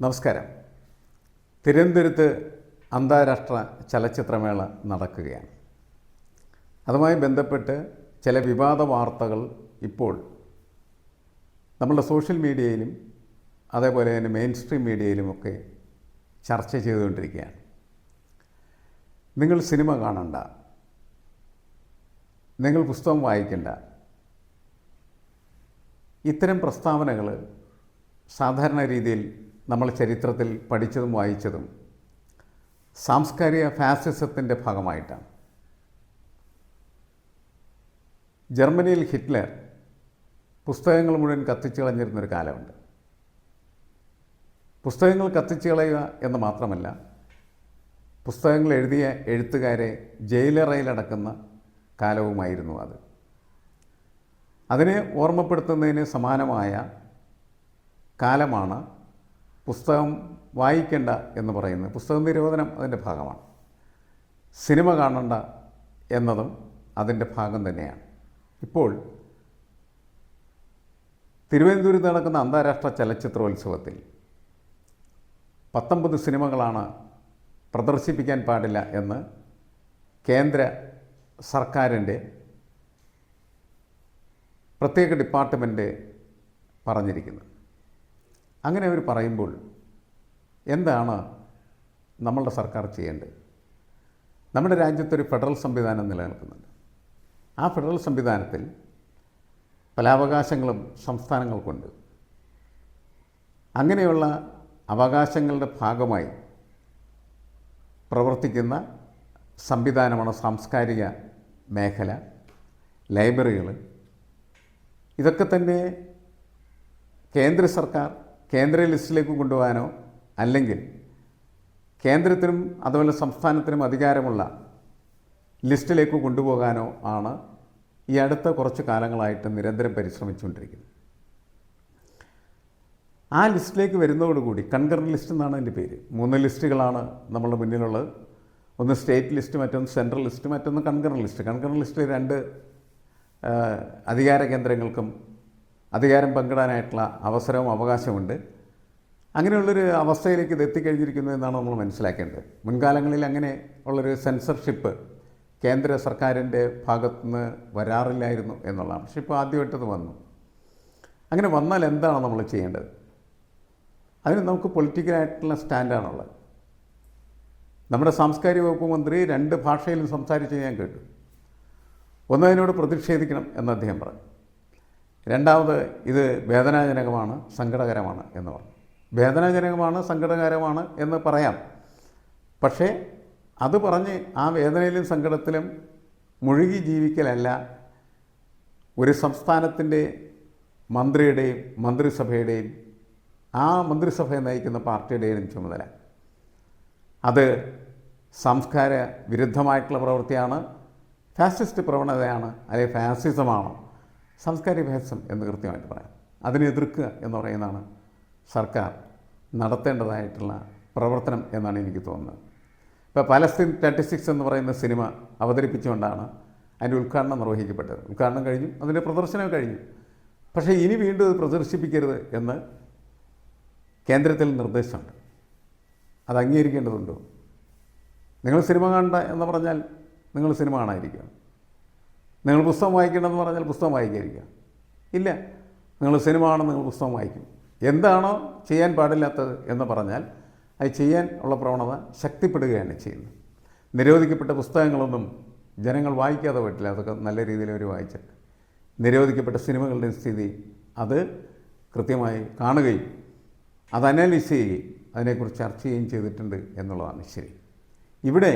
നമസ്കാരം. തിരുവനന്തപുരത്ത് അന്താരാഷ്ട്ര ചലച്ചിത്രമേള നടക്കുകയാണ്. അതുമായി ബന്ധപ്പെട്ട് ചില വിവാദ വാർത്തകൾ ഇപ്പോൾ നമ്മളുടെ സോഷ്യൽ മീഡിയയിലും അതേപോലെ തന്നെ മെയിൻ സ്ട്രീം മീഡിയയിലുമൊക്കെ ചർച്ച ചെയ്തുകൊണ്ടിരിക്കുകയാണ്. നിങ്ങൾ സിനിമ കാണണ്ട. നിങ്ങൾ പുസ്തകം വായിക്കണ്ട. ഇത്തരം പ്രസ്താവനകൾ സാധാരണ രീതിയിൽ നമ്മൾ ചരിത്രത്തിൽ പഠിച്ചതും വായിച്ചതും സാംസ്കാരിക ഫാസിസത്തിന്റെ ഭാഗമായിട്ടാണ്. ജർമ്മനിയിൽ ഹിറ്റ്ലർ പുസ്തകങ്ങൾ മുഴുവൻ കത്തിച്ചു കളഞ്ഞിരുന്നൊരു കാലമുണ്ട്. പുസ്തകങ്ങൾ കത്തിച്ചു കളയുക എന്ന് മാത്രമല്ല പുസ്തകങ്ങൾ എഴുതിയ എഴുത്തുകാരെ ജയിലറയിലടക്കുന്ന കാലവുമായിരുന്നു അത്. അതിനെ ഓർമ്മപ്പെടുത്തുന്നതിന് സമാനമായ കാലമാണ് പുസ്തകം വായിക്കേണ്ട എന്ന് പറയുന്നത് പുസ്തക നിരോധനം അതിന്റെ ഭാഗമാണ്. സിനിമ കാണണ്ട എന്നതും അതിന്റെ ഭാഗം തന്നെയാണ്. ഇപ്പോൾ തിരുവനന്തപുരത്ത് നടക്കുന്ന അന്താരാഷ്ട്ര ചലച്ചിത്രോത്സവത്തിൽ പത്തൊമ്പത് സിനിമകളാണ് പ്രദർശിപ്പിക്കാൻ പാടില്ല എന്ന് കേന്ദ്ര സർക്കാരിന്റെ പ്രത്യേക ഡിപ്പാർട്ട്മെന്റ് പറഞ്ഞിരിക്കുന്നത് അങ്ങനെ അവർ പറയുമ്പോൾ എന്താണ് നമ്മളുടെ സർക്കാർ ചെയ്യേണ്ടത്? നമ്മുടെ രാജ്യത്തൊരു ഫെഡറൽ സംവിധാനം നിലനിൽക്കുന്നുണ്ട്. ആ ഫെഡറൽ സംവിധാനത്തിൽ പല അവകാശങ്ങളും സംസ്ഥാനങ്ങൾക്കുണ്ട് അങ്ങനെയുള്ള അവകാശങ്ങളുടെ ഭാഗമായി പ്രവർത്തിക്കുന്ന സംവിധാനമാണ് സാംസ്കാരിക മേഖല ലൈബ്രറികൾ. ഇതൊക്കെ തന്നെ കേന്ദ്ര സർക്കാർ കേന്ദ്ര ലിസ്റ്റിലേക്ക് കൊണ്ടുപോകാനോ അല്ലെങ്കിൽ കേന്ദ്രത്തിനും അതുപോലെ സംസ്ഥാനത്തിനും അധികാരമുള്ള ലിസ്റ്റിലേക്ക് കൊണ്ടുപോകാനോ ആണ് ഈ അടുത്ത കുറച്ച് കാലങ്ങളായിട്ട് നിരന്തരം പരിശ്രമിച്ചുകൊണ്ടിരിക്കുന്നത്. ആ ലിസ്റ്റിലേക്ക് വരുന്നതോടുകൂടി കൺകറന്റ് ലിസ്റ്റ് എന്നാണ് അതിന്റെ പേര്. മൂന്ന് ലിസ്റ്റുകളാണ് നമ്മളുടെ മുന്നിലുള്ളത്. ഒന്ന് സ്റ്റേറ്റ് ലിസ്റ്റ് മറ്റൊന്ന് സെൻട്രൽ ലിസ്റ്റ് മറ്റൊന്ന് കൺകറന്റ് ലിസ്റ്റ്. കൺകറന്റ് ലിസ്റ്റിൽ രണ്ട് അധികാര കേന്ദ്രങ്ങൾക്കും അധികാരം പങ്കിടാനായിട്ടുള്ള അവസരവും അവകാശമുണ്ട് അങ്ങനെയുള്ളൊരു അവസ്ഥയിലേക്ക് ഇത് എത്തിക്കഴിഞ്ഞിരിക്കുന്നു എന്നാണ് നമ്മൾ മനസ്സിലാക്കേണ്ടത്. മുൻകാലങ്ങളിൽ അങ്ങനെ ഉള്ളൊരു സെൻസർഷിപ്പ് കേന്ദ്ര സർക്കാരിന്റെ ഭാഗത്തുനിന്ന് വരാറില്ലായിരുന്നു എന്നുള്ളതാണ്. പക്ഷേ ഇപ്പോൾ ആദ്യമായിട്ടത് വന്നു. അങ്ങനെ വന്നാൽ എന്താണ് നമ്മൾ ചെയ്യേണ്ടത്? അതിന് നമുക്ക് പൊളിറ്റിക്കലായിട്ടുള്ള സ്റ്റാൻഡാണുള്ളത്. നമ്മുടെ സാംസ്കാരിക വകുപ്പ് മന്ത്രി രണ്ട് ഭാഷയിലും സംസാരിച്ച് ഞാൻ കേട്ടു. ഒന്നതിനോട് പ്രതിഷേധിക്കണം എന്ന് അദ്ദേഹം പറഞ്ഞു. രണ്ടാമത് ഇത് വേദനാജനകമാണ് സങ്കടകരമാണ് എന്ന് പറഞ്ഞു. വേദനാജനകമാണ് സങ്കടകരമാണ് എന്ന് പറയാം. പക്ഷേ അത് പറഞ്ഞ് ആ വേദനയിലും സങ്കടത്തിലും മുഴുകി ജീവിക്കലല്ല. ഒരു സംസ്ഥാനത്തിന്റെ മന്ത്രിയുടെയും മന്ത്രിസഭയുടെയും ആ മന്ത്രിസഭയെ നയിക്കുന്ന പാർട്ടിയുടെയും ചുമതല. അത് സംസ്കാര വിരുദ്ധമായിട്ടുള്ള പ്രവൃത്തിയാണ് ഫാസിസ്റ്റ് പ്രവണതയാണ് അല്ലെങ്കിൽ ഫാസിസമാണോ? സംസ്കാരിക വിഭേദം എന്ന് കൃത്യമായിട്ട് പറയാം. അതിനെ എതിർക്കുക എന്ന് പറയുന്നതാണ് സർക്കാർ നടത്തേണ്ടതായിട്ടുള്ള പ്രവർത്തനം എന്നാണ് എനിക്ക് തോന്നുന്നത്. ഇപ്പോൾ പലസ്തീൻ തേർട്ടി എന്ന് പറയുന്ന സിനിമ അവതരിപ്പിച്ചുകൊണ്ടാണ് അതിന്റെ ഉദ്ഘാടനം നിർവഹിക്കപ്പെട്ടത്. ഉദ്ഘാടനം കഴിഞ്ഞു അതിന്റെ പ്രദർശനം കഴിഞ്ഞു. പക്ഷേ ഇനി വീണ്ടും ഇത് പ്രദർശിപ്പിക്കരുത് എന്ന് കേന്ദ്രത്തിൽ നിർദ്ദേശമുണ്ട്. അത് അംഗീകരിക്കേണ്ടതുണ്ടോ? നിങ്ങൾ സിനിമ കാണണ്ട എന്ന് പറഞ്ഞാൽ നിങ്ങൾ സിനിമ കാണാതിരിക്കുക. നിങ്ങൾ പുസ്തകം വായിക്കണമെന്ന് പറഞ്ഞാൽ പുസ്തകം വായിക്കാതിരിക്കുക. ഇല്ല. നിങ്ങൾ സിനിമ ആണെന്ന് നിങ്ങൾ പുസ്തകം വായിക്കും. എന്താണോ ചെയ്യാൻ പാടില്ലാത്തത് എന്ന് പറഞ്ഞാൽ അത് ചെയ്യാൻ ഉള്ള പ്രവണത ശക്തിപ്പെടുകയാണ് ചെയ്യുന്നത്. നിരോധിക്കപ്പെട്ട പുസ്തകങ്ങളൊന്നും ജനങ്ങൾ വായിക്കാതെ പറ്റില്ല അതൊക്കെ നല്ല രീതിയിൽ അവർ വായിച്ചിട്ട് നിരോധിക്കപ്പെട്ട സിനിമകളുടെ സ്ഥിതി അത് കൃത്യമായി കാണുകയും അത് അനാലിസ് ചെയ്യുകയും അതിനെക്കുറിച്ച് ചർച്ച ചെയ്യുകയും ചെയ്തിട്ടുണ്ട് എന്നുള്ളതാണ് ശരി. ഇവിടെ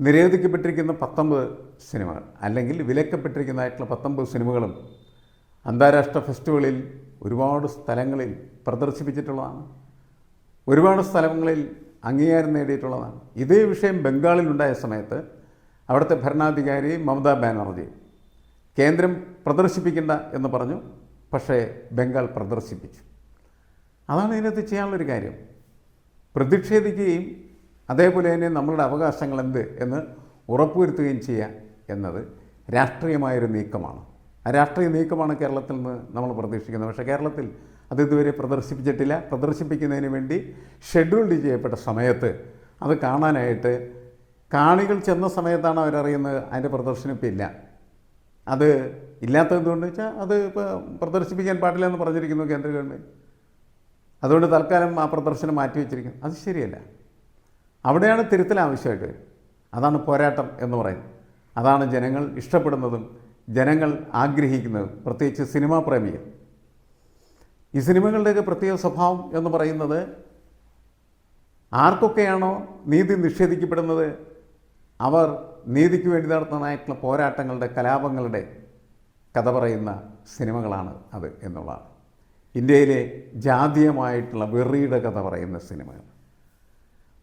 നിരോധിക്കപ്പെട്ടിരിക്കുന്ന പത്തൊമ്പത് സിനിമകൾ അല്ലെങ്കിൽ വിലക്കപ്പെട്ടിരിക്കുന്നതായിട്ടുള്ള പത്തൊമ്പത് സിനിമകളും അന്താരാഷ്ട്ര ഫെസ്റ്റിവലിൽ ഒരുപാട് സ്ഥലങ്ങളിൽ പ്രദർശിപ്പിച്ചിട്ടുള്ളതാണ്. ഒരുപാട് സ്ഥലങ്ങളിൽ അംഗീകാരം നേടിയിട്ടുള്ളതാണ്. ഇതേ വിഷയം ബംഗാളിൽ ബംഗാളിലുണ്ടായ സമയത്ത് അവിടുത്തെ ഭരണാധികാരി മമതാ ബാനർജി കേന്ദ്രം പ്രദർശിപ്പിക്കേണ്ട എന്ന് പറഞ്ഞു പക്ഷേ ബംഗാൾ പ്രദർശിപ്പിച്ചു. അതാണ് ഇതിനകത്ത് ചെയ്യാനുള്ളൊരു കാര്യം. പ്രതിഷേധിക്കുകയും അതേപോലെ തന്നെ നമ്മളുടെ അവകാശങ്ങൾ എന്ത് എന്ന് ഉറപ്പുവരുത്തുകയും ചെയ്യുക എന്നത് രാഷ്ട്രീയമായൊരു നീക്കമാണ്. ആ രാഷ്ട്രീയ നീക്കമാണ് കേരളത്തിൽ നിന്ന് നമ്മൾ പ്രതീക്ഷിക്കുന്നത്. പക്ഷേ കേരളത്തിൽ അത് ഇതുവരെ പ്രദർശിപ്പിച്ചിട്ടില്ല. പ്രദർശിപ്പിക്കുന്നതിന് വേണ്ടി ഷെഡ്യൂൾഡ് ചെയ്യപ്പെട്ട സമയത്ത് അത് കാണാനായിട്ട് കാണികൾ ചെന്ന സമയത്താണ് അവരറിയുന്നത് അതിന്റെ പ്രദർശനം ഇപ്പം ഇല്ല. അത് ഇല്ലാത്തത് വെച്ചാൽ അത് ഇപ്പോൾ പ്രദർശിപ്പിക്കാൻ പാടില്ല എന്ന് പറഞ്ഞിരിക്കുന്നു കേന്ദ്ര ഗവൺമെന്റ്. അതുകൊണ്ട് തൽക്കാലം ആ പ്രദർശനം മാറ്റി വെച്ചിരിക്കുന്നു അത് ശരിയല്ല. അവിടെയാണ് തിരുത്തൽ ആവശ്യമായിട്ട്. വരും അതാണ് പോരാട്ടം എന്ന് പറയുന്നത്. അതാണ് ജനങ്ങൾ ഇഷ്ടപ്പെടുന്നതും ജനങ്ങൾ ആഗ്രഹിക്കുന്നതും. പ്രത്യേകിച്ച് സിനിമാ പ്രേമികൾ. ഈ സിനിമകളുടെയൊക്കെ പ്രത്യേക സ്വഭാവം എന്ന് പറയുന്നത് ആർക്കൊക്കെയാണോ നീതി നിഷേധിക്കപ്പെടുന്നത് അവർ നീതിക്ക് വേണ്ടി നടത്തുന്നതായിട്ടുള്ള പോരാട്ടങ്ങളുടെ കലാപങ്ങളുടെ കഥ പറയുന്ന സിനിമകളാണ് അത് എന്നുള്ളതാണ്. ഇന്ത്യയിലെ ജാതീയമായിട്ടുള്ള വെറിയുടെ കഥ പറയുന്ന സിനിമകൾ.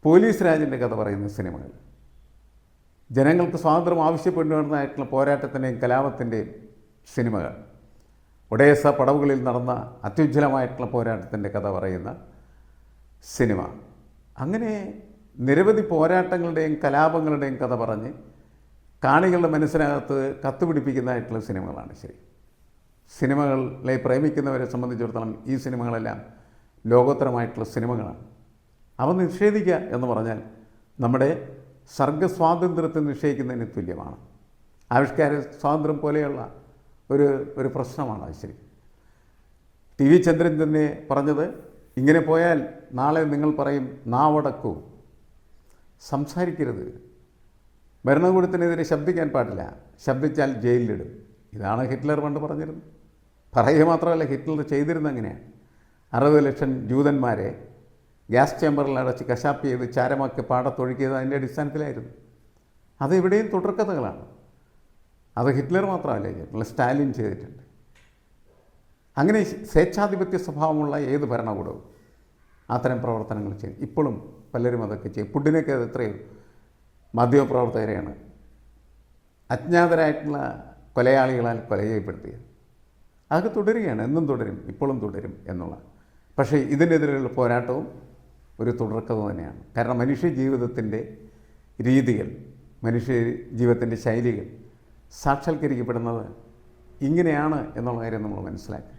പോലീസ് രാജിന്റെ കഥ പറയുന്ന സിനിമകൾ. ജനങ്ങൾക്ക് സ്വാതന്ത്ര്യം ആവശ്യപ്പെടുന്നതായിട്ടുള്ള പോരാട്ടത്തിന്റെയും കലാപത്തിന്റെയും സിനിമകൾ. ഒഡേസ പടവുകളിൽ നടന്ന അത്യുജ്വലമായിട്ടുള്ള പോരാട്ടത്തിന്റെ കഥ പറയുന്ന സിനിമ. അങ്ങനെ നിരവധി പോരാട്ടങ്ങളുടെയും കലാപങ്ങളുടെയും കഥ പറഞ്ഞ് കാണികളുടെ മനസ്സിനകത്ത് കത്തുപിടിപ്പിക്കുന്നതായിട്ടുള്ള സിനിമകളാണ് ശരി. സിനിമകളെ പ്രേമിക്കുന്നവരെ സംബന്ധിച്ചിടത്തോളം ഈ സിനിമകളെല്ലാം ലോകോത്തരമായിട്ടുള്ള സിനിമകളാണ്. അവ നിഷേധിക്കുക എന്ന് പറഞ്ഞാൽ നമ്മുടെ സർഗസ്വാതന്ത്ര്യത്തെ നിഷേധിക്കുന്നതിന് തുല്യമാണ്. ആവിഷ്കാര സ്വാതന്ത്ര്യം പോലെയുള്ള ഒരു ഒരു പ്രശ്നമാണ് അത് ശരി. ടി വി ചന്ദ്രൻ തന്നെ പറഞ്ഞത് ഇങ്ങനെ പോയാൽ നാളെ നിങ്ങൾ പറയും നാവടക്കൂ. സംസാരിക്കരുത്. ഭരണകൂടത്തിനെതിരെ ശബ്ദിക്കാൻ പാടില്ല. ശബ്ദിച്ചാൽ ജയിലിലിടും. ഇതാണ് ഹിറ്റ്ലർ പണ്ട് പറഞ്ഞിരുന്നത്. പറയുക മാത്രമല്ല ഹിറ്റ്ലർ ചെയ്തിരുന്നത് അങ്ങനെയാണ്. അറുപത് ലക്ഷം ജൂതന്മാരെ ഗ്യാസ് ചേമ്പറിൽ അടച്ച് കശാപ്പ് ചെയ്ത് ചാരമാക്കി പാടത്തൊഴുക്കിയത് അതിന്റെ അടിസ്ഥാനത്തിലായിരുന്നു. അത് ഇവിടെയും തുടർക്കഥകളാണ്. അത് ഹിറ്റ്ലർ മാത്രമല്ല ചെയ്തിട്ടുള്ള സ്റ്റാലിൻ ചെയ്തിട്ടുണ്ട്. അങ്ങനെ സ്വേച്ഛാധിപത്യ സ്വഭാവമുള്ള ഏത് ഭരണകൂടവും അത്തരം പ്രവർത്തനങ്ങൾ ചെയ്യും ഇപ്പോഴും പലരും അതൊക്കെ ചെയ്യും. പുടിനൊക്കെ അത് എത്രയും മാധ്യമപ്രവർത്തകരെയാണ് അജ്ഞാതരായിട്ടുള്ള കൊലയാളികളാൽ കൊല ചെയ്യപ്പെടുത്തിയത് അതൊക്കെ തുടരുകയാണ്. എന്നും തുടരും ഇപ്പോഴും തുടരും എന്നുള്ള. പക്ഷേ ഇതിനെതിരെയുള്ള പോരാട്ടവും ഒരു തുടർക്കഥ തന്നെയാണ്. കാരണം മനുഷ്യ ജീവിതത്തിന്റെ രീതികൾ മനുഷ്യ ജീവിതത്തിന്റെ ശൈലികൾ സാക്ഷാത്കരിക്കപ്പെടുന്നത് ഇങ്ങനെയാണ് എന്നുള്ള കാര്യം നമ്മൾ മനസ്സിലാക്കുക.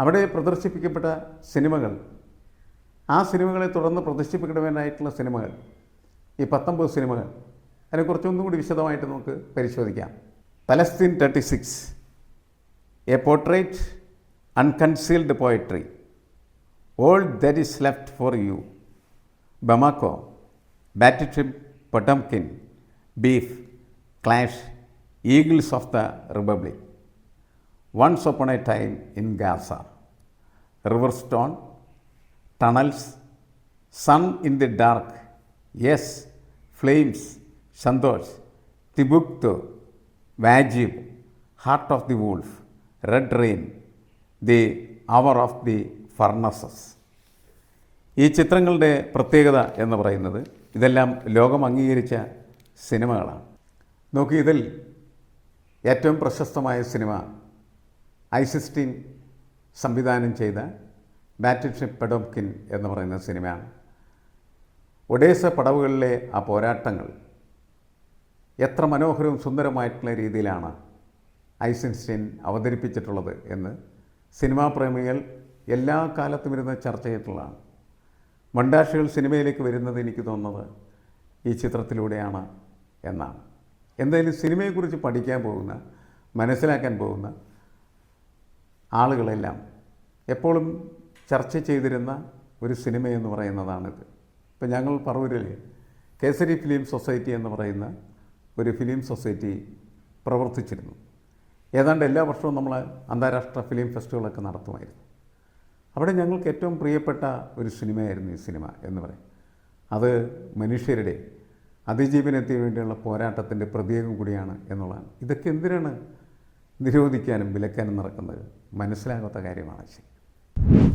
അവിടെ പ്രദർശിപ്പിക്കപ്പെട്ട സിനിമകൾ ആ സിനിമകളെ തുടർന്ന് പ്രദർശിപ്പിക്കണമെന്നായിട്ടുള്ള സിനിമകൾ ഈ പത്തൊമ്പത് സിനിമകൾ അതിനെ ഒന്നും കൂടി വിശദമായിട്ട് നമുക്ക് പരിശോധിക്കാം. Palestine thirty six a portrait unconcealed poetry. all that is left for you Bamako, battery, trip Potemkin, beef, clash, eagles of the Republic. Once upon a time in Gaza, river stone, tunnels, sun in the dark, yes, flames, Sandosh, Tibuktu, Vajib, Heart of the Wolf, Red Rain, the Hour of the furnaces. ഈ ചിത്രങ്ങളുടെ പ്രത്യേകത എന്ന് പറയുന്നത് ഇതെല്ലാം ലോകം അംഗീകരിച്ച സിനിമകളാണ്. നോക്കി ഇതിൽ ഏറ്റവും പ്രശസ്തമായ സിനിമ ഐസിസ്റ്റീൻ സംവിധാനം ചെയ്ത ബാറ്റിൽഷിപ്പ് പെഡോംകിൻ എന്ന് പറയുന്ന സിനിമയാണ്. ഒഡേസ പടവുകളിലെ ആ പോരാട്ടങ്ങൾ എത്ര മനോഹരവും സുന്ദരമായിട്ടുള്ള രീതിയിലാണ് ഐസൻസ്റ്റീൻ അവതരിപ്പിച്ചിട്ടുള്ളത് എന്ന് സിനിമാ പ്രേമികൾ എല്ലാ കാലത്തും ഇരുന്ന് ചർച്ച ചെയ്തിട്ടുള്ളതാണ്. മണ്ടാഷികൾ സിനിമയിലേക്ക് വരുന്നത് എനിക്ക് തോന്നുന്നത് ഈ ചിത്രത്തിലൂടെയാണ് എന്നാണ്. എന്തായാലും സിനിമയെക്കുറിച്ച് പഠിക്കാൻ പോകുന്ന മനസ്സിലാക്കാൻ പോകുന്ന ആളുകളെല്ലാം എപ്പോഴും ചർച്ച ചെയ്തിരുന്ന ഒരു സിനിമയെന്ന് പറയുന്നതാണിത്. ഇപ്പം ഞങ്ങൾ പറവൂരിൽ കേസരി ഫിലിം സൊസൈറ്റി എന്ന് പറയുന്ന ഒരു ഫിലിം സൊസൈറ്റി പ്രവർത്തിച്ചിരുന്നു. ഏതാണ്ട് എല്ലാ വർഷവും നമ്മൾ അന്താരാഷ്ട്ര ഫിലിം ഫെസ്റ്റിവലൊക്കെ നടത്തുമായിരുന്നു. അവിടെ ഞങ്ങൾക്ക് ഏറ്റവും പ്രിയപ്പെട്ട ഒരു സിനിമയായിരുന്നു ഈ സിനിമ എന്ന് പറയും. അത് മനുഷ്യരുടെ അതിജീവനത്തിന് വേണ്ടിയുള്ള പോരാട്ടത്തിന്റെ പ്രതീകം കൂടിയാണ് എന്നുള്ളതാണ്. ഇതൊക്കെ എന്തിനാണ് നിരോധിക്കാനും വിലക്കാനും നടക്കുന്നത്? മനസ്സിലാകാത്ത കാര്യമാണ് ശരി.